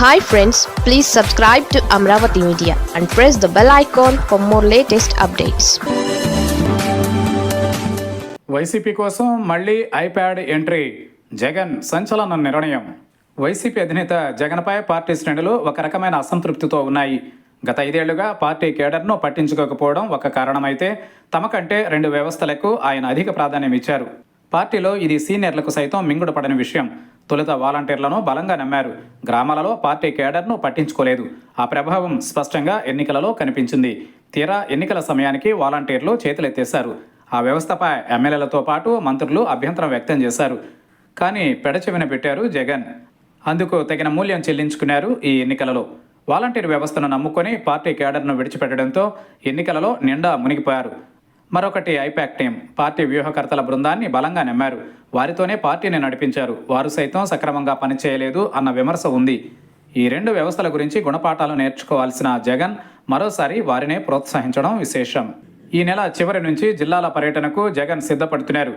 Hi friends please subscribe to Amaravati media and press the bell icon for more latest updates YCP కోసం మళ్ళీ iPad entry Jagan సంచలన నిర్ణయం. YCP అధినేత జగన్పై party శ్రేణులు ఒక రకమైన అసంతృప్తితో ఉన్నాయి. గత ఐదేళ్ళుగా పార్టీ కేడర్ను పట్టించుకోకపోవడం ఒక కారణమైతే తమకంటే రెండు వ్యవస్థలకు ఆయన అధిక ప్రాధాన్యం ఇచ్చారు. పార్టీలో ఇది సీనియర్లకు సైతం మింగుడు పడని విషయం. తొలుత వాలంటీర్లను బలంగా నమ్మారు. గ్రామాలలో పార్టీ కేడర్ను పట్టించుకోలేదు. ఆ ప్రభావం స్పష్టంగా ఎన్నికలలో కనిపించింది. తీరా ఎన్నికల సమయానికి వాలంటీర్లు చేతులెత్తేశారు. ఆ వ్యవస్థపై ఎమ్మెల్యేలతో పాటు మంత్రులు అభ్యంతరం వ్యక్తం చేశారు. కానీ పెడచెవిన పెట్టారు జగన్. అందుకు తగిన మూల్యం చెల్లించుకున్నారు ఈ ఎన్నికలలో. వాలంటీర్ వ్యవస్థను నమ్ముకొని పార్టీ కేడర్ను విడిచిపెట్టడంతో ఎన్నికలలో నిండా మునిగిపోయారు. మరొకటి ఐపాక్ టీం. పార్టీ వ్యూహకర్తల బృందాన్ని బలంగా నమ్మారు. వారితోనే పార్టీని నడిపించారు. వారు సైతం సక్రమంగా పనిచేయలేదు అన్న విమర్శ ఉంది. ఈ రెండు వ్యవస్థల గురించి గుణపాఠాలు నేర్చుకోవాల్సిన జగన్ మరోసారి వారినే ప్రోత్సహించడం విశేషం. ఈ నెల చివరి నుంచి జిల్లాల పర్యటనకు జగన్ సిద్ధపడుతున్నారు.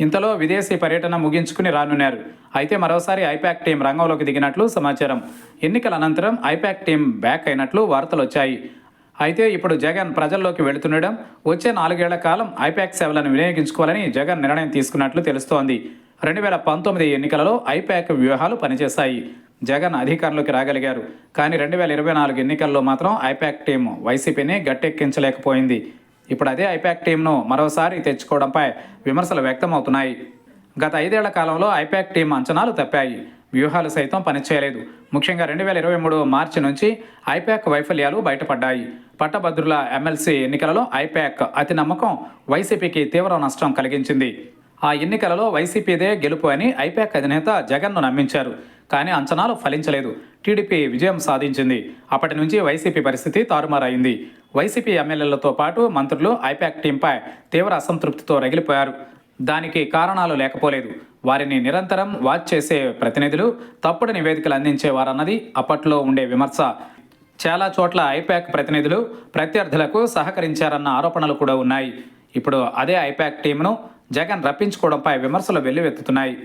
ఇంతలో విదేశీ పర్యటన ముగించుకుని రానున్నారు. అయితే మరోసారి ఐపాక్ టీం రంగంలోకి దిగినట్లు సమాచారం. ఎన్నికల అనంతరం ఐపాక్ టీం బ్యాక్ అయినట్లు వార్తలు వచ్చాయి అయితే ఇప్పుడు జగన్ ప్రజల్లోకి వెళుతుండడం వచ్చే నాలుగేళ్ళ కాలం ఐపాక్ సేవలను వినియోగించుకోవాలని జగన్ నిర్ణయం తీసుకున్నట్లు తెలుస్తోంది. రెండు వేల పంతొమ్మిది ఎన్నికలలో ఐపాక్ వ్యూహాలు పనిచేశాయి. జగన్ అధికారంలోకి రాగలిగారు. కానీ రెండు వేల ఇరవై నాలుగు ఎన్నికల్లో మాత్రం ఐపాక్ టీం వైసీపీని గట్టెక్కించలేకపోయింది. ఇప్పుడు అదే ఐపాక్ టీంను మరోసారి తెచ్చుకోవడంపై విమర్శలు వ్యక్తమవుతున్నాయి. గత ఐదేళ్ళ కాలంలో ఐపాక్ టీం అంచనాలు తప్పాయి. వ్యూహాలు సైతం పనిచేయలేదు. ముఖ్యంగా రెండు వేల ఇరవై మూడు మార్చి నుంచి ఐపాక్ వైఫల్యాలు బయటపడ్డాయి. పట్టభద్రుల ఎమ్మెల్సీ ఎన్నికలలో ఐపాక్ అతి నమ్మకం వైసీపీకి తీవ్ర నష్టం కలిగించింది. ఆ ఎన్నికలలో వైసీపీదే గెలుపు అని ఐపాక్ అధినేత జగన్ను నమ్మించారు. కానీ అంచనాలు ఫలించలేదు. టీడీపీ విజయం సాధించింది. అప్పటి నుంచి వైసీపీ పరిస్థితి తారుమారైంది. వైసీపీ ఎమ్మెల్యేలతో పాటు మంత్రులు ఐపాక్ టీంపై తీవ్ర అసంతృప్తితో రగిలిపోయారు. దానికి కారణాలు లేకపోలేదు. వారిని నిరంతరం వాచ్ చేసే ప్రతినిధులు తప్పుడు నివేదికలు అందించేవారన్నది అప్పట్లో ఉండే విమర్శ. చాలా చోట్ల ఐపాక్ ప్రతినిధులు ప్రత్యర్థులకు సహకరించారన్న ఆరోపణలు కూడా ఉన్నాయి. ఇప్పుడు అదే ఐపాక్ టీంను జగన్ రప్పించుకోవడంపై విమర్శలు వెల్లువెత్తుతున్నాయి.